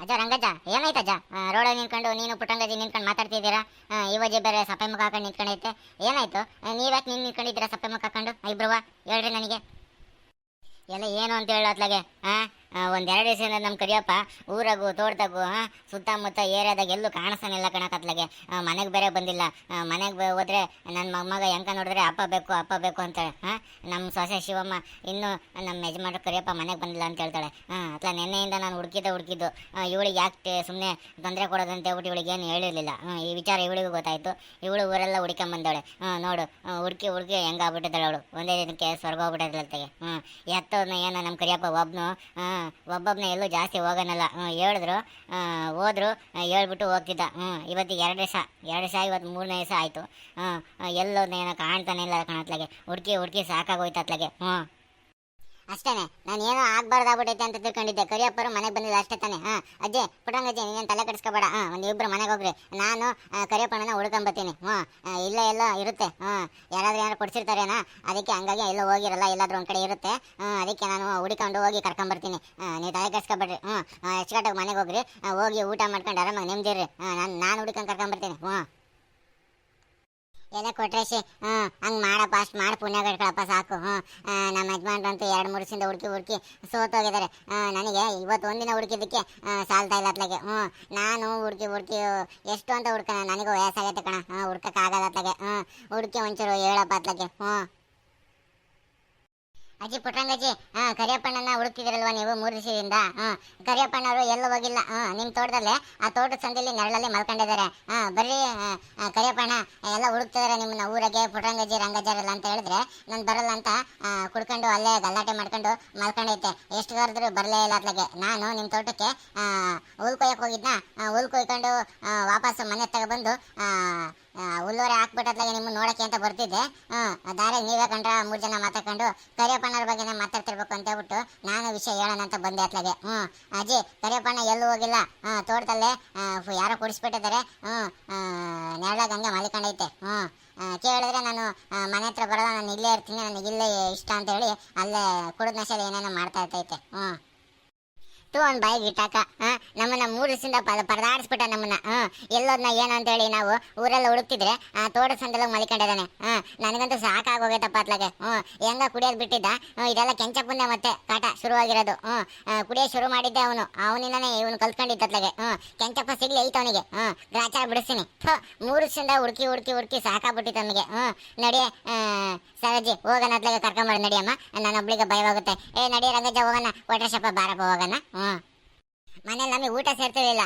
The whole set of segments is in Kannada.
ಅಜ್ಜ, ರಂಗಜ್ಜ, ಏನಾಯ್ತು ಅಜ್ಜ? ರೋಡಲ್ಲಿ ನಿಂತ್ಕೊಂಡು, ನೀನು ಪುಟ್ಟಂಗಜ್ಜಿ ನಿಂತ್ಕೊಂಡು ಮಾತಾಡ್ತಿದ್ದೀರಾ? ಇವಜ್ಜಿ ಬೇರೆ ಸಪ್ಪೆ ಮುಖ ಹಾಕೊಂಡು ನಿಂತ್ಕೊಂಡೈತೆ ಏನಾಯ್ತು? ನೀವ್ಯಾಕೆ ನೀನು ನಿಂತ್ಕೊಂಡಿದ್ದೀರಾ ಸಪ್ಪೆ ಮುಖ ಹಾಕೊಂಡು? ಇಬ್ರುವ ಹೇಳ್ರಿ ನನಗೆ. ಎಲ್ಲ ಏನು ಅಂತ ಹೇಳತ್ಲಾಗೆ ಆ? ಒಂದೆರಡು ದಿವಸದಿಂದ ನಮ್ಮ ಕರಿಯಪ್ಪ, ಊರಾಗು, ತೋಟದಾಗು ಹಾಂ ಸುತ್ತಮುತ್ತ ಏರಿಯಾದಾಗ ಎಲ್ಲೂ ಕಾಣಿಸ್ತಾನಿಲ್ಲ ಕಣಕತ್ಲಾಗೆ ಮನೆಗೆ ಬೇರೆ ಬಂದಿಲ್ಲ. ಮನೆಗೆ ಹೋದ್ರೆ ನನ್ನ ಮೊಮ್ಮಗ ಹೆಂಗ ನೋಡಿದ್ರೆ ಅಪ್ಪ ಬೇಕು ಅಪ್ಪ ಬೇಕು ಅಂತಾಳೆ. ಹಾಂ ನಮ್ಮ ಸೊಸೆ ಶಿವಮ್ಮ ಇನ್ನೂ ನಮ್ಮ ಯಜಮಾನ್ರು ಕರಿಯಪ್ಪ ಮನೆಗೆ ಬಂದಿಲ್ಲ ಅಂತ ಹೇಳ್ತಾಳೆ. ಹಾಂ ಅತ್ಲ ನಿನ್ನೆಯಿಂದ ನಾನು ಹುಡುಕಿದ್ದೆ ಹುಡುಕಿದ್ದು. ಇವಳಿಗೆ ಯಾಕೆ ಸುಮ್ಮನೆ ತೊಂದರೆ ಕೊಡೋದಂತ ಹೇಳ್ಬಿಟ್ಟು ಇವಳಿಗೆ ಏನು ಹೇಳಿರಲಿಲ್ಲ. ಈ ವಿಚಾರ ಇವಳಿಗೂ ಗೊತ್ತಾಯಿತು. ಇವಳು ಊರೆಲ್ಲ ಹುಡ್ಕೊಂಬಂದವಳೆ ಹಾಂ ನೋಡು ಹುಡ್ಕಿ ಹುಡುಕಿ ಹೆಂಗಾಗ್ಬಿಟ್ಟಿದ್ದಾಳೆ ಅವಳು. ಒಂದೇ ದಿನಕ್ಕೆ ಸ್ವರ್ಗ ಹೋಗ್ಬಿಟ್ಟಿದ್ಲತ್ತಾಗೆ ಹ್ಞೂ ಎತ್ತೋದನ್ನ ಏನೋ ನಮ್ಮ ಕರಿಯಪ್ಪ ಒಬ್ಬನು ಹಾಂ ಒಬ್ಬೊಬ್ಬನ ಎಲ್ಲೂ ಜಾಸ್ತಿ ಹೋಗೋನಲ್ಲ. ಹೇಳಿದ್ರು ಹೋದ್ರು ಹೇಳ್ಬಿಟ್ಟು ಹೋಗ್ತಿದ್ದ. ಹ್ಞೂ ಇವತ್ತಿಗೆ ಎರಡು ದಿವಸ ಎರಡು ದಿವಸ, ಇವತ್ತು ಮೂರನೇ ದಿವಸ ಆಯಿತು. ಹಾಂ ಎಲ್ಲೋದ್ನ ಏನೋ ಕಾಣ್ತಾನೆ ಇಲ್ಲ ಕಾಣತ್ಲಾಗೆ ಹುಡುಕಿ ಹುಡುಕಿ ಸಾಕಾಗೋಯ್ತು ಅತ್ಲಾಗೆ. ಹ್ಞೂ ಅಷ್ಟೇನೆ. ನಾನು ಏನೋ ಆಗ್ಬಾರ್ದಾಗ್ಬಿಟ್ಟೈತೆ ಅಂತ ತಿಳ್ಕೊಂಡಿದ್ದೆ. ಕರಿಯಪ್ಪರು ಮನೆಗೆ ಬಂದಿದ್ದು ಅಷ್ಟೇ ತಾನೆ. ಹಾಂ ಅಜ್ಜಿ ಪುಟ್ಟಂಗಜ್ಜಿ ನೀನೇನು ತಲೆ ಕಡಿಸ್ಕೋಬೇಡ. ಹಾಂ ಒಂದು ಇಬ್ಬರು ಮನೆಗೆ ಹೋಗ್ರಿ. ನಾನು ಕರಿಯಪ್ಪಣ್ಣನ ಹುಡ್ಕೊಂಬತ್ತೀನಿ ಆ, ಇಲ್ಲೇ ಎಲ್ಲ ಇರುತ್ತೆ. ಹಾಂ ಯಾರಾದ್ರೂ ಏನಾರು ಕೊಡ್ಸಿರ್ತಾರೇನಾ ಅದಕ್ಕೆ ಹಂಗಾಗಿ ಎಲ್ಲೋ ಹೋಗಿರಲ್ಲ ಎಲ್ಲಾದ್ರೂ ಒಂದು ಕಡೆ ಇರುತ್ತೆ. ಹ್ಞೂ ಅದಕ್ಕೆ ನಾನು ಹುಡ್ಕೊಂಡು ಹೋಗಿ ಕರ್ಕೊಂಬರ್ತೀನಿ. ಹಾಂ ನೀವು ತಲೆ ಕಡಿಸ್ಕೊಬೇಡ್ರಿ. ಹ್ಞೂ ಅಚ್ಚುಕಟ್ಟಾಗಿ ಮನೆಗೆ ಹೋಗ್ರಿ. ಹೋಗಿ ಊಟ ಮಾಡ್ಕೊಂಡು ಆರಾಮಾಗಿ ನೆಮ್ಮದಿರ್ರಿ ಹಾಂ ನಾನು ನಾನು ಹುಡ್ಕೊಂಡು ಕರ್ಕೊಂಬರ್ತೀನಿ. ಹ್ಞೂ. ಎಲ್ಲ ಕೊಟ್ರೇಶಿ, ಹ್ಞೂ, ಹಂಗೆ ಮಾಡಪ್ಪ, ಅಷ್ಟು ಮಾಡಿ ಪುಣ್ಯ ಕಟ್ಕೊಳಪ್ಪ, ಸಾಕು, ಹ್ಞೂ. ನಮ್ಮ ಯಜಮಾನ್ರಂತೂ ಎರಡು ಮೂರು ದಿವಸದಿಂದ ಹುಡುಕಿ ಹುಡುಕಿ ಸೋತೋಗಿದ್ದಾರೆ ನನಗೆ ಇವತ್ತು ಒಂದಿನ ಹುಡುಕಿದ್ದಕ್ಕೆ ಸಾಲ್ತಾ ಇಲ್ಲ ಅತ್ಲಾಗೆ, ಹ್ಞೂ. ನಾನು ಹುಡುಕಿ ಹುಡುಕಿ, ಎಷ್ಟು ಅಂತ ಹುಡ್ಕೋಣ, ನನಗೂ ವಯಸ್ಸಾಗೈತೆ ಕಣ, ಹ್ಞೂ, ಹುಡ್ಕಕ್ಕಾಗಲ್ಲ ಅತ್ಲಾಗೆ, ಹ್ಞೂ. ಹುಡುಕಿ ಒಂಚೂರು ಹೇಳಪ್ಪ ಅತ್ಲಾಗೆ, ಹ್ಞೂ. ಅಜ್ಜಿ ಪುಟ್ಟಂಗಜ್ಜಿ ಹಾ ಕರಿಯಪ್ಪಣ್ಣನ ಹುಡುಕ್ತಿದಿರಲ್ವಾ ನೀವು ಮೂರು ದಿವಸದಿಂದ? ಹಾ, ಕರಿಯಪ್ಪಣ್ಣವರು ಎಲ್ಲ ಹೋಗಿಲ್ಲ. ಹಾ ನಿಮ್ಮ ತೋಟದಲ್ಲೇ ಆ ತೋಟದ ಸಂದಿಲಿ ನೆರಳಲ್ಲಿ ಮಲ್ಕೊಂಡಿದ್ದಾರೆ. ಹಾ, ಬರ್ರಿ ಕರಿಯಪ್ಪಣ್ಣ, ಎಲ್ಲ ಹುಡುಕ್ತಿದಾರೆ ನಿಮ್ಮನ್ನ ಊರಿಗೆ ಪುಟ್ಟರಂಗಜ್ಜಿ ರಂಗಜ್ಜರಲ್ಲ ಅಂತ ಹೇಳಿದ್ರೆ ನಾನು ಬರಲ್ಲ ಅಂತ ಕುಡ್ಕೊಂಡು ಅಲ್ಲೇ ಗಲಾಟೆ ಮಾಡ್ಕೊಂಡು ಮಲ್ಕೊಂಡೈತೆ ಎಷ್ಟು ಕರೆದ್ರು ಬರಲೇ ಇಲ್ಲ ಅತ್ಲಾಗೆ ನಾನು ನಿಮ್ಮ ತೋಟಕ್ಕೆ ಹುಲ್ ಕೊಯ್ಯಕ್ಕೆ ಹೋಗಿದ್ನ? ಹುಲ್ ಕೊಯ್ಕೊಂಡು ವಾಪಸ್ ಮನೆ ತಗೊಬಂದು ಹುಲ್ಲೋರೆ ಹಾಕ್ಬಿಟ್ಟತ್ಲಾಗೆ ನಿಮ್ಮ ನೋಡಕ್ಕೆ ಅಂತ ಬರ್ತಿದ್ದೆ. ಹ್ಞೂ ದಾರಿ ನೀವೇ ಕಂಡ್ರ ಮೂರು ಜನ ಮಾತಾಡ್ಕೊಂಡು ಕರಿಯಪ್ಪಣ್ಣವ್ರ ಬಗ್ಗೆನೇ ಮಾತಾಡ್ತಿರ್ಬೇಕು ಅಂತ ಹೇಳ್ಬಿಟ್ಟು ನಾನು ವಿಷಯ ಹೇಳೋಣ ಅಂತ ಬಂದೆ ಅತ್ಲಾಗೆ ಹ್ಞೂ, ಅಜ್ಜಿ, ಕರಿಯಪ್ಪಣ್ಣ ಎಲ್ಲೂ ಹೋಗಿಲ್ಲ. ತೋಟದಲ್ಲೇ ಯಾರೋ ಕುಡಿಸ್ಬಿಟ್ಟಿದ್ದಾರೆ. ಹ್ಞೂ ನೆರಳಾಗ ಹಂಗೆ ಮಲಿಕೊಂಡೈತೆ ಹ್ಞೂ ಕೇಳಿದ್ರೆ ನಾನು ಮನೆ ಹತ್ರ ಬರೋಲ್ಲ, ನಾನು ಇಲ್ಲೇ ಇರ್ತೀನಿ, ನನಗೆ ಇಲ್ಲೇ ಇಷ್ಟ ಅಂತ ಹೇಳಿ ಅಲ್ಲೇ ಕುಡಿದ ನಶೆಯಲ್ಲಿ ಏನೇನೋ ಮಾಡ್ತಾ ಇರ್ತೈತೆ ಹ್ಞೂ ಒಂದು ಬಾಯಿಗೆ ಇಟ್ಟಾಕ ನಮ್ಮನ್ನ ಮೂರು ದಿವಸದಿಂದ ಪದ ಪರದಾಡಿಸ್ಬಿಟ್ಟ ನಮ್ಮನ್ನ ಹಾಂ? ಎಲ್ಲೋದ್ನ ಏನು ಅಂತ ಹೇಳಿ ನಾವು ಊರೆಲ್ಲ ಹುಡುಕ್ತಿದ್ರೆ ಆ ತೋಟ ಸಂದೆಲ್ಲ ಮಲಿಕೊಂಡಿದ್ದಾನೆ ಹಾಂ? ನನಗಂತೂ ಸಾಕಾಗೋಗೈತಪ್ಪ ಅತ್ಲಾಗೆ ಹ್ಞೂ ಹೆಂಗ ಕುಡಿಯೋದು ಬಿಟ್ಟಿದ್ದ ಹ್ಞೂ ಇದೆಲ್ಲ ಕೆಂಚಪ್ಪಂದೆ ಮತ್ತೆ ಕಾಟ ಶುರುವಾಗಿರೋದು ಹ್ಞೂ ಕುಡಿಯೋದು ಶುರು ಮಾಡಿದ್ದೆ ಅವನು ಅವನಿಂದನೇ ಇವನು ಕಲ್ತ್ಕೊಂಡಿದ್ದ ಅತ್ಲಾಗೆ ಹ್ಞೂ ಕೆಂಚಪ್ಪ ಸಿಗ್ಲಿ ಐತೆ ಅವನಿಗೆ ಹ್ಞೂ ಗ್ರಾಚಾರ ಬಿಡಿಸ್ತೀನಿ ಥು, ಮೂರು ದಿವಸದಿಂದ ಹುಡುಕಿ ಹುಡುಕಿ ಹುಡುಕಿ ಸಾಕಾಗ್ಬಿಟ್ಟಿತ್ತು ಅವನಿಗೆ ಹ್ಞೂ ನಡಿ ಸರಜಿ ಹೋಗೋಣ ಅತ್ಲಾಗೆ ಕರ್ಕೊಂಬಾರ ನಡಿಯಮ್ಮ ನಾನು ಒಬ್ಳಿಗೆ ಭಯವಾಗುತ್ತೆ ಏ ನಡಿ ರಂಗಜ್ಜ ಹೋಗೋಣ ವಾಟರ್ ಶಾಪ ಬಾರಪ್ಪ ಹೋಗೋಣ ಹ್ಞೂ ಮನೇಲಿ ನಮಗೆ ಊಟ ಸೇರ್ತಿರ್ಲಿಲ್ಲ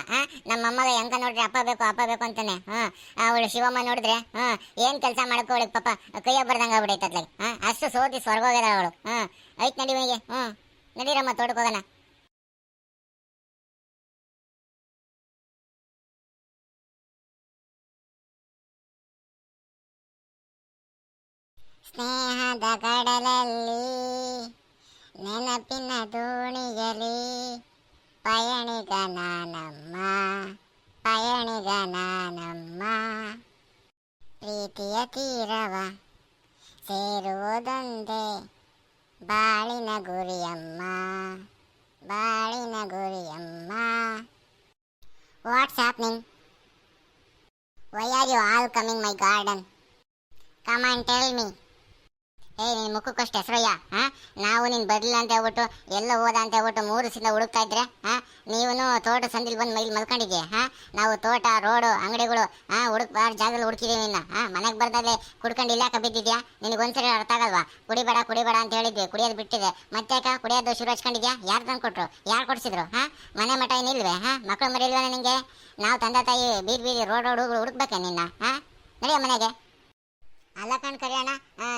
ನಮ್ಮ ಅಮ್ಮಗ ಹೆಂಗ ನೋಡ್ರಿ, ಅಪ್ಪ ಬೇಕು ಅಪ್ಪ ಬೇಕು ಅಂತಾನೆ, ಹಾ? ಅವಳು ಶಿವಮ್ಮ ನೋಡಿದ್ರೆ, ಹಾಂ? ಏನ್ ಕೆಲಸ ಮಾಡಕ್ಕೆ ಅವಳಿಗೆ ಪಾಪ, ಕೈಯ ಬರ್ದಂಗ ಆಗ್ಬಿಡೈತೆ ಅತ್ಲಾಗೆ ಹಾ? ಅಷ್ಟು ಸೋತಿ ಸ್ವರ್ಗ ಹೋಗ್ಯದ ಅವಳು, ಹಾಂ? ಐತ್ ನಡಿ ಹ್ಮ್ ನಡೀರಮ್ಮ, ತೋಟಕ್ಕೆ ಸ್ನೇಹದ ಕಡಲಲ್ಲಿ ನೆನಪಿನ ದೋಣಿಯಲಿ ಪಯಣಿಗ ನಾನಮ್ಮ ಪಯಣಿಗ ನಾನಮ್ಮ ಪ್ರೀತಿಯ ತೀರವ ಸೇರುವುದೊಂದೇ ಬಾಳಿನ ಗುರಿಯಮ್ಮ ಬಾಳಿನ ಗುರಿಯಮ್ಮ what's happening why are you all coming my garden come and tell me ಏ, ನಿನ್ ಮುಖಕ್ಕಷ್ಟು ಹೆಸರಯ್ಯ ಹಾ? ನಾವು ನೀನು ಬರ್ಲಿಲ್ಲ ಅಂತ ಹೇಳ್ಬಿಟ್ಟು, ಎಲ್ಲ ಹೋದ ಅಂತ ಹೇಳ್ಬಿಟ್ಟು ಮೂರು ದಿನ ಹುಡುಕ್ತಾ ಇದ್ರೆ, ಹಾ? ನೀವನು ತೋಟ ಸಂದಿಲ್ ಬಂದು ಮೈಲಿ ಮಲ್ಕೊಂಡಿದ್ದೆ ಹಾ? ನಾವು ತೋಟ, ರೋಡು, ಅಂಗಡಿಗಳು, ಹಾ? ಹುಡುಕ್ಬಾರ್ದು ಜಾಗದಲ್ಲಿ ಹುಡುಕಿದೀವಿ ನಿನ್ನ ಹಾ? ಮನೆಗೆ ಬರ್ದಲ್ಲೇ ಕುಡ್ಕೊಂಡು ಇಲ್ಲಾಕ ಬಿದ್ದಿದ್ಯಾ? ನಿನಗೊಂದ್ಸರಿ ಅರ್ಥ ಆಗಲ್ವಾ? ಕುಡಿಬೇಡ ಕುಡಿಬೇಡ ಅಂತ ಹೇಳಿದ್ವಿ, ಕುಡಿಯೋದು ಬಿಟ್ಟಿದೆ. ಮತ್ತೆ ಯಾಕ? ಕುಡಿಯೋದು ಶುರು ಹಚ್ಕೊಂಡಿದ್ಯಾ? ಯಾರು ತಂದು ಕೊಟ್ರು? ಯಾರು ಕೊಡಿಸಿದ್ರು, ಹಾ? ಮನೆ ಮಠ ಏನಿಲ್ವೇ, ಹಾ? ಮಕ್ಕಳು ಮರಿ ಇಲ್ವಾ ನಿನಗೆ ನಾವು ತಂದೆ ತಾಯಿ ಬೀದಿ ಬೀದಿ ರೋಡ್ ರೋಡ್ ಹುಡುಕ್ಬೇಕೆ ನಿನ್ನ, ಹಾ? ನಡೆಯ ಮನೆಗೆ? ಕಣ್ ಕರಿಯೋಣ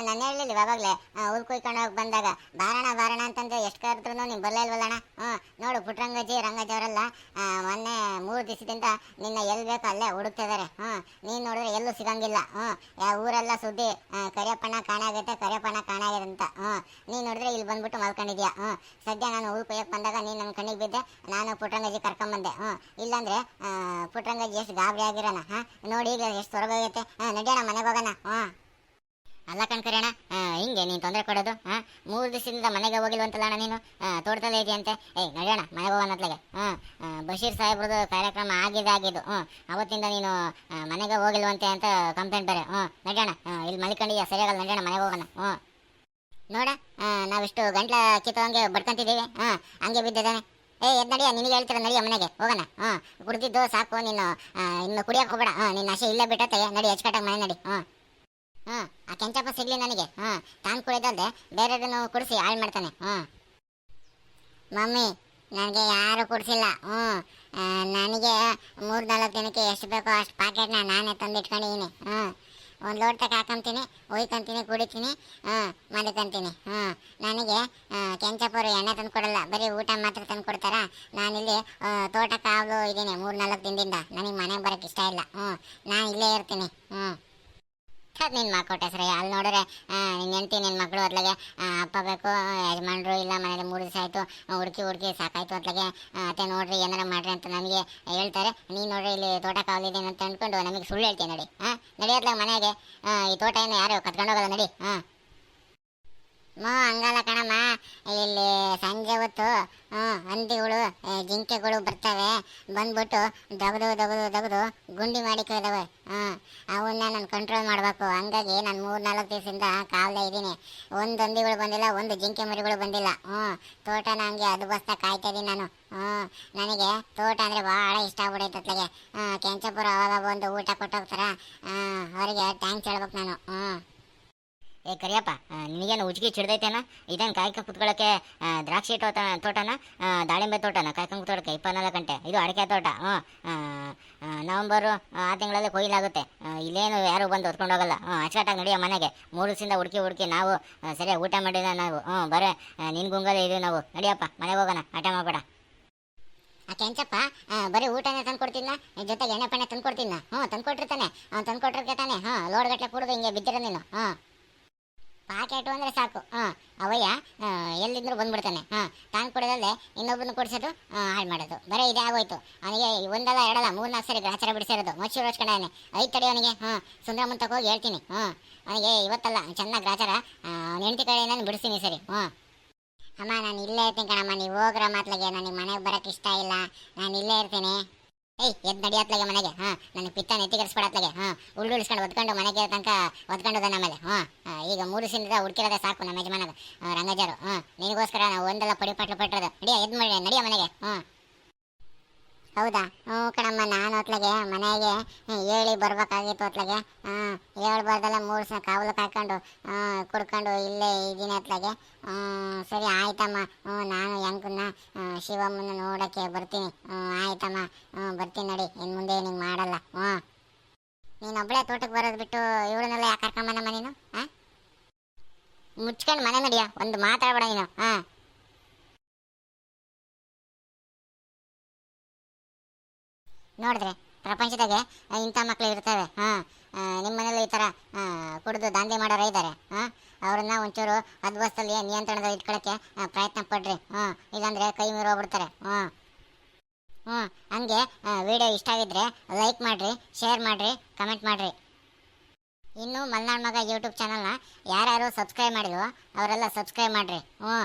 ನಾನು ಹೇಳಲಿಲ್ಲ ಯಾವಾಗಲೇ ಹುಲ್ ಕುಯ್ಕೊಂಡು ಹೋಗಿ ಬಂದಾಗ. ಬಾರಣ ಬಾರಣ ಅಂತಂದ್ರೆ ಎಷ್ಟು ಕರೆದ್ರು ನೀನು ಬರಲೇ ಇಲ್ವಲ್ಲಣ್ಣ ಹ್ಞೂ ನೋಡು ಪುಟ್ರಂಗಜ್ಜಿ ರಂಗಜ್ಜಿ ಅವರೆಲ್ಲ ಮೊನ್ನೆ ಮೂರು ದಿವಸದಿಂದ ನಿನ್ನ ಎಲ್ಲಿ ಬೇಕೋ ಅಲ್ಲೇ ಹುಡುಕ್ತಿದ್ದಾರೆ ಹ್ಞೂ ನೀನು ನೋಡಿದ್ರೆ ಎಲ್ಲೂ ಸಿಗಂಗಿಲ್ಲ. ಹ್ಞೂ ಊರೆಲ್ಲ ಸುದ್ದಿ ಕರಿಯಪ್ಪಣ್ಣ ಕಾಣಾಗೈತೆ ಕರಿಯಪ್ಪಣ್ಣ ಕಾಣಾಗಿದೆ ಅಂತ. ಹ್ಞೂ ನೀನು ನೋಡಿದ್ರೆ ಇಲ್ಲಿ ಬಂದ್ಬಿಟ್ಟು ಮಲ್ಕೊಂಡಿದ್ಯಾ? ಹ್ಞೂ ಸದ್ಯ ನಾನು ಹುಲ್ ಕುಯ್ಯಕ್ಕೆ ಬಂದಾಗ ನೀನು ನನ್ನ ಕಣ್ಣಿಗೆ ಬಿದ್ದೆ ನಾನು ಪುಟ್ರಂಗಜ್ಜಿ ಕರ್ಕೊಂಬಂದೆ ಹ್ಞೂ ಇಲ್ಲಾಂದ್ರೆ ಆ, ಪುಟ್ರಂಗಜ್ಜಿ ಎಷ್ಟು ಗಾಬರಿ ಆಗಿರೋಣ ಹಾಂ? ನೋಡಿ ಈಗ ಎಷ್ಟು ಹೊರಗೋಗೈತೆ ಹಾಂ ನಡಿಯೋಣ ಮನೆಗೆ ಹೋಗೋಣ. ಹ್ಞೂ. ಅಲ್ಲ ಕಣ್ಕರಣ ಹಿಂಗೆ ನೀನು ತೊಂದರೆ ಕೊಡೋದು ಹಾಂ ಮೂರು ದಿವಸದಿಂದ ಮನೆಗೆ ಹೋಗಿಲ್ವಂತಲ್ಲ ಅಣ್ಣ ನೀನು? ತೋಟದಲ್ಲಿ ಇದೆಯಂತೆ? ಏಯ್ ನಡೆಯೋಣ ಮನೆಗೆ ಹೋಗೋಣ ಅತ್ಲಾಗೆ ಹಾಂ ಬಶೀರ್ ಸಾಹೇಬ್ರದ್ದು ಕಾರ್ಯಕ್ರಮ ಆಗಿದೆ ಆಗಿದ್ದು ಹ್ಞೂ ಅವತ್ತಿಂದ ನೀನು ಮನೆಗೆ ಹೋಗಿಲ್ವಂತೆ ಅಂತ ಕಂಪ್ಲೇಂಟ್ ಬೇರೆ ಹ್ಞೂ ನಡೆಯೋಣ ಇಲ್ಲಿ ಮಲಿಕೊಂಡಿದ್ಯಾ? ಸರಿಯಾಗಲ್ಲ ನಡೆಯೋಣ ಮನೆಗೆ ಹೋಗೋಣ ಹ್ಞೂ ನೋಡ ನಾವಿಷ್ಟು ಗಂಟ್ಲ ಕಿತ್ತೋಂಗೆ ಬಡ್ಕೊಂತಿದ್ದೀವಿ ಹಾಂ ಹಂಗೆ ಬಿದ್ದಿದ್ದಾನೆ. ಏ, ಎದ್ ನಡಿಯ? ನಿನಗೆ ಹೇಳ್ತೀರ, ನಡಿಯ ಮನೆಗೆ? ಹೋಗೋಣ ಹಾಂ ಕುಡಿದಿದ್ದು ಸಾಕು, ನೀನು ಇನ್ನು ಕುಡಿಯೋಕೆ ಹೋಗಬೇಡ ಹಾಂ ನಿನ್ನ ಆಸೆ ಇಲ್ಲೇ ಬಿಟ್ಟತ್ತೆ ನಡಿ ಅಚ್ಚುಕಟ್ಟಾಗಿ ಮನೆ ನಡಿ ಹಾಂ ಹಾಂ ಆ ಕೆಂಚಪ್ಪ ಸಿಗ್ಲಿ ನನಗೆ. ಹ್ಞೂ ತಾನು ಕುಡಿದಲ್ದೆ ಬೇರೆದನ್ನು ಕುಡಿಸಿ ಹಾಳು ಮಾಡ್ತಾನೆ. ಹ್ಮ್. ಮಮ್ಮಿ, ನನಗೆ ಯಾರು ಕುಡಿಸಿಲ್ಲ ಹ್ಞೂ ನನಗೆ ಮೂರು ನಾಲ್ಕು ದಿನಕ್ಕೆ ಎಷ್ಟು ಬೇಕೋ ಅಷ್ಟು ಪ್ಯಾಕೆಟ್ನ ನಾನೇ ತಂದು ಇಟ್ಕೊಂಡಿದ್ದೀನಿ ಹ್ಞೂ ಒಂದು ಲೋಟಕ್ಕೆ ಹಾಕಂತೀನಿ, ಒಯ್ಕೊಂತೀನಿ, ಕುಡಿತೀನಿ ಹ್ಞೂ ಮಲ್ಕೊಂತೀನಿ. ಹ್ಞೂ ನನಗೆ ಕೆಂಚಪ್ಪರು ಎಣ್ಣೆ ತಂದು ಕೊಡಲ್ಲ, ಬರೀ ಊಟ ಮಾತ್ರ ತಂದು ಕೊಡ್ತಾರ? ನಾನಿಲ್ಲಿ ತೋಟಕ್ಕೆ ಆಗೋ ಇದ್ದೀನಿ ಮೂರು ನಾಲ್ಕು ದಿನದಿಂದ. ನನಗೆ ಮನೆಗೆ ಬರೋಕ್ಕೆ ಇಷ್ಟ ಇಲ್ಲ. ಹ್ಞೂ ನಾನು ಇಲ್ಲೇ ಇರ್ತೀನಿ. ಹ್ಞೂ ಅದು ನಿನ್ನ ಮಕ್ಕಳು ಸರಿ. ಅಲ್ಲಿ ನೋಡಿದ್ರೆ ನಿನ್ನ ಹೆಂಡತಿ ನಿನ್ನ ಮಕ್ಕಳು ಅತ್ಲಾಗೆ ಅಪ್ಪ ಬೇಕು, ಯಜಮಾನ್ರು ಇಲ್ಲ, ಮನೇಲಿ ಮೂರು ದಿವಸ ಆಯಿತು ಹುಡುಕಿ ಹುಡುಕಿ ಸಾಕಾಯ್ತು ಅತ್ಲಾಗೆ ಅತ್ತೆ ನೋಡ್ರಿ ಏನಾರ ಮಾಡ್ರಿ ಅಂತ ನಮಗೆ ಹೇಳ್ತಾರೆ. ನೀನು ನೋಡ್ರಿ ಇಲ್ಲಿ ತೋಟ ಕಾವಲಿದೆ ಅಂತ ಅಂದ್ಕೊಂಡು ನಮಗೆ ಸುಳ್ಳು ಹೇಳ್ತೀನಿ ನಡಿ. ಹಾಂ ನಡಿಯತ್ಲಾಗ ಮನೆಗೆ ಈ ತೋಟ ಏನು ಯಾರು ಕತ್ಕೊಂಡು ಹೋಗಲ್ಲ ನಡಿ. ಹಾಂ ಮೋ, ಹಂಗಲ್ಲ ಕಣಮ್ಮ. ಇಲ್ಲಿ ಸಂಜೆ ಹೊತ್ತು, ಹ್ಞೂ, ಹಂದಿಗಳು ಜಿಂಕೆಗಳು ಬರ್ತವೆ. ಬಂದ್ಬಿಟ್ಟು ದಗದು ದಗದು ದಗದು ಗುಂಡಿ ಮಾಡಿ ಮಾಡಿಕೊಂಡಿದ್ದಾವೆ ಹಾಂ ಅವನ್ನ ನಾನು ಕಂಟ್ರೋಲ್ ಮಾಡಬೇಕು. ಹಂಗಾಗಿ ನಾನು ಮೂರು ನಾಲ್ಕು ದಿವಸದಿಂದ ಕಾವಲೇ ಇದ್ದೀನಿ. ಒಂದು ಹಂದಿಗಳು ಬಂದಿಲ್ಲ, ಒಂದು ಜಿಂಕೆ ಮರಿಗಳು ಬಂದಿಲ್ಲ. ಹ್ಞೂ, ತೋಟನ ಹಂಗೆ ಅದು ಬಸ್ತಾ ಕಾಯ್ತಾ ಇದ್ದೀನಿ ನಾನು. ಹ್ಞೂ, ನನಗೆ ತೋಟ ಅಂದರೆ ಭಾಳ ಇಷ್ಟ ಆಗ್ಬಿಡೈತೆ ಅತ್ಲಾಗೆ. ಹಾಂ ಕೆಂಚಪುರ ಅವಾಗ ಬಂದು ಊಟ ಕೊಟ್ಟೋಗ್ತಾರ ಅವರಿಗೆ ಥ್ಯಾಂಕ್ಸ್ ಹೇಳ್ಬೇಕು ನಾನು. ಹ್ಞೂ. ಏ ಕರಿಯಪ್ಪ ನಿಮಗೇನು ಉಜ್ಗಿ ಚಿಡ್ದೈತೇನ? ಇದೇನು ಕಾಯ್ಕ ಕುತ್ಕೊಳ್ಳೋಕೆ ಆ, ದ್ರಾಕ್ಷಿ ತೋಟ ತೋಟನ? ದಾಳಿಂಬೆ ತೋಟನ ಕಾಯ್ಕೊಂಡು ಕುತ್ಕೊಳ್ಳೋಕೆ ಇಪ್ಪತ್ನಾಲ್ಕು ಗಂಟೆ. ಇದು ಅಡಿಕೆ ತೋಟ ಹ್ಞೂ. ನವಂಬರು ಆ ತಿಂಗಳಲ್ಲಿ ಕೊಯ್ಲಾಗುತ್ತೆ. ಇಲ್ಲೇನು ಯಾರು ಬಂದು ಹೊತ್ಕೊಂಡು ಹೋಗಲ್ಲ. ಹ್ಞೂ ಅಚ್ಚಾಟಾಗಿ ನಡೆಯೋ ಮನೆಗೆ. ಮೂರು ದಿವಸದಿಂದ ಹುಡುಕಿ ಹುಡುಕಿ ನಾವು ಸರಿಯಾಗಿ ಊಟ ಮಾಡಿಲ್ಲ ನಾವು. ಹ್ಞೂ ಬರೇ ನಿನ್ನ ಗುಂಗಲ್ಲೇ ಇದೀವಿ ನಾವು. ನಡೆಯಪ್ಪ ಮನೆಗೆ ಹೋಗೋಣ ಆಟ ಮಾಡಬೇಡ. ಆ ಕೆಂಚಪ್ಪ ಬರೀ ಊಟನೇ ತಂದು ಕೊಡ್ತೀನ ಜೊತೆಗೆ ಎಣ್ಣೆ ಪಣ್ಣೆ ತಂದು ಕೊಡ್ತೀನ ಹ್ಞೂ ತಂದು ಕೊಟ್ಟಿರ್ತಾನೆ ಅವ್ನು ತಂದು ಹಾಂ ಲೋಡ್ ಗಟ್ಟಲೆ ಕುಡಿದು ಹಿಂಗೆ ಬಿದ್ದಿರ ನೀನು. ಹಾಂ ಪಾಕೆಟು ಅಂದರೆ ಸಾಕು. ಹಾಂ, ಅವಯ್ಯ ಎಲ್ಲಿದ್ರು ಬಂದ್ಬಿಡ್ತಾನೆ. ಹಾಂ, ತಾನು ಕೊಡೋದಲ್ಲದೆ ಇನ್ನೊಬ್ಬನ ಕೊಡಿಸೋದು ಹಾಳು ಮಾಡೋದು. ಬರೀ, ಇದೇ ಆಗೋಯ್ತು. ಅವನಿಗೆ ಒಂದಲ್ಲ, ಎರಡಲ್ಲ ಮೂರು ನಾಲ್ಕು ಸರಿ ಗ್ರಾಚಾರ ಬಿಡಿಸಿರೋದು. ಮಚ್ಚು ರೋಚ್ಕೊಂಡಾನೆ ಐದು ತಡಿ ಅವನಿಗೆ. ಹಾಂ ಸುಂದರಮಂತಕ್ಕೆ ತಗೋಗಿ ಹೇಳ್ತೀನಿ. ಹಾಂ, ಅವನಿಗೆ ಇವತ್ತಲ್ಲ, ಚೆನ್ನಾಗಿ ಗ್ರಾಚಾರ ಅವ್ನ ಹೆಂಡತಿ ಕಡೆ ನಾನು ಬಿಡಿಸ್ತೀನಿ ಸರಿ. ಹಾಂ. ಅಮ್ಮ, ನಾನು ಇಲ್ಲೇ ಇರ್ತೀನಿ ಕಣಮ್ಮ. ನೀವು ಹೋಗ್ರ ಮಾತ್ಲಾಗೆ. ನನಗೆ ಮನೆಗೆ ಬರೋಕ್ಕೆ ಇಷ್ಟ ಇಲ್ಲ. ನಾನು ಇಲ್ಲೇ ಇರ್ತೀನಿ. ಏಯ್, ಎದ್ದು ನಡಿಯತ್ಲಾಗೆ ಮನೆಗೆ, ಹಾ. ನನಗೆ ಪಿತ್ತ ನೆತ್ತಿಗೆಡಿಸ್ಕೊಡತ್ಲಾಗೆ ಹಾಂ. ಉಳ್ಳು ಉಳಿಸ್ಕೊಂಡು ಒದ್ಕೊಂಡು ಮನೆಗೆ ತನಕ ಒದ್ಕೊಂಡು ನಮ್ಮಲ್ಲಿ, ಹಾ. ಈಗ ಮೂರು ದಿವಸದಿಂದ ಹುಡುಕಿರೋದೇ ಸಾಕು ನಮ್ಮ ಯಜಮಾನದ ರಂಗಜಾರು ಹಾಂ. ನಿನಗೋಸ್ಕರ ನಾವು ಒಂದೆಲ್ಲ ಪಡಿ ಪಟ್ಲು ಪಟ್ಟಿರೋದು. ನಡಿಯ, ಎದ್ದು ಮಾಡಿ ನಡಿಯ ಮನೆಗೆ, ಹಾಂ. ಹೌದಾ? ಹ್ಞೂ ಕಣಮ್ಮ, ನಾನು ಹೊತ್ಲಾಗೆ ಮನೆಗೆ ಹೇಳಿ ಬರ್ಬೇಕಾಗಿತ್ತು ಹೊತ್ಲಾಗೆ. ಹಾಂ ಹೇಳ್ಬಾರ್ದಲ್ಲ, ಮೂರು ಸಲ ಕಾವಲು ಕಾಯ್ಕೊಂಡು ಕುಡ್ಕೊಂಡು ಇಲ್ಲೇ ಇದ್ದೀನಿ ಹೊತ್ಲಾಗೆ. ಸರಿ ಆಯ್ತಮ್ಮ. ಹ್ಞೂ, ನಾನು ಹೆಂಗನ್ನ ಶಿವಮ್ಮನ ನೋಡೋಕ್ಕೆ ಬರ್ತೀನಿ. ಹ್ಞೂ, ಆಯ್ತಮ್ಮ. ಹ್ಞೂ, ಬರ್ತೀನಿ ನಡಿ ಇನ್ನು ಮುಂದೆ ನಿಂಗೆ ಮಾಡಲ್ಲ. ಹ್ಞೂ. ನೀನು ಒಬ್ಬಳೇ ತೋಟಕ್ಕೆ ಬರೋದು ಬಿಟ್ಟು ಇವಳನ್ನೆಲ್ಲ ಯಾಕೆ ಕರ್ಕೊಂಬನಮ್ಮ ನೀನು ಹಾಂ ಮುಚ್ಕೊಂಡು ಮನೆ ನಡಿಯ, ಒಂದು ಮಾತಾಡ್ಬೇಡ ನೀನು ಹಾಂ ನೋಡಿದ್ರೆ, ಪ್ರಪಂಚದಾಗೆ ಇಂಥ ಮಕ್ಳು ಇರ್ತವೆ, ಹಾಂ ನಿಮ್ಮ ಮನೇಲಿ ಈ ಥರ ಕುಡಿದು ದಾಂಧೆ ಮಾಡೋರು ಇದ್ದಾರೆ ಹಾಂ, ಅವ್ರನ್ನ ಒಂಚೂರು ಅದ್ವಸ್ತಲ್ಲಿ ನಿಯಂತ್ರಣದಲ್ಲಿ ಇಟ್ಕೊಳ್ಳೋಕ್ಕೆ ಪ್ರಯತ್ನ ಪಡ್ರಿ, ಹಾಂ, ಇಲ್ಲಾಂದರೆ ಕೈ ಮೀರಿ ಹೋಗ್ಬಿಡ್ತಾರೆ, ಹಾಂ. ಹ್ಞೂ ಹಂಗೆ ವಿಡಿಯೋ ಇಷ್ಟ ಆಗಿದ್ರೆ ಲೈಕ್ ಮಾಡಿರಿ, ಶೇರ್ ಮಾಡಿರಿ, ಕಮೆಂಟ್ ಮಾಡಿರಿ. ಇನ್ನು ಮಲ್ನಾಡ್ ಮಗ ಯೂಟ್ಯೂಬ್ ಚಾನಲ್ನ ಯಾರ್ಯಾರು ಸಬ್ಸ್ಕ್ರೈಬ್ ಮಾಡಿಲ್ವೋ, ಅವರೆಲ್ಲ ಸಬ್ಸ್ಕ್ರೈಬ್ ಮಾಡಿರಿ ಹ್ಞೂ